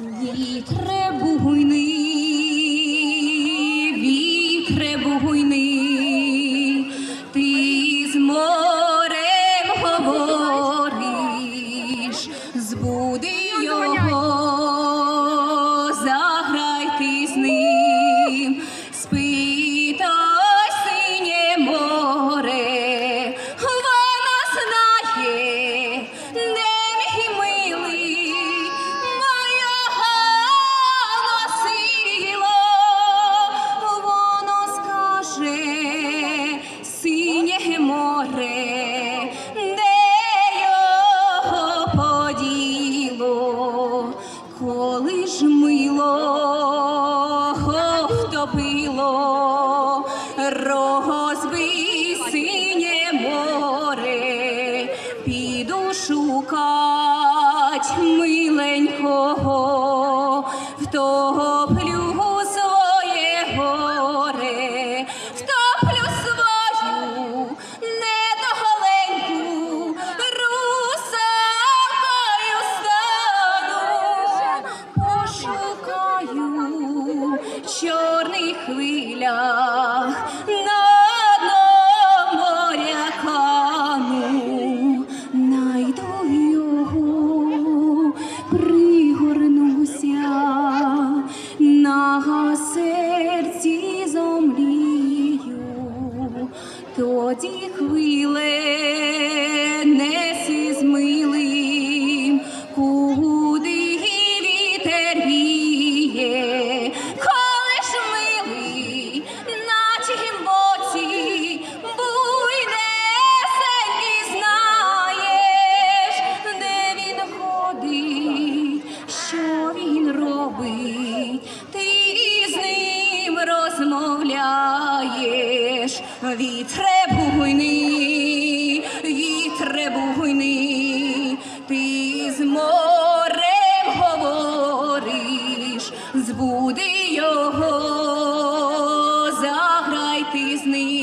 Треба Вітребуйний. коли ж мило втопило розби синє море, піду шукать миленького в того. حويلات робить, ти з ним розмовляєш, вітре буйний, вітре буйний, ти з морем говориш, збуди його, заграй ти з ним.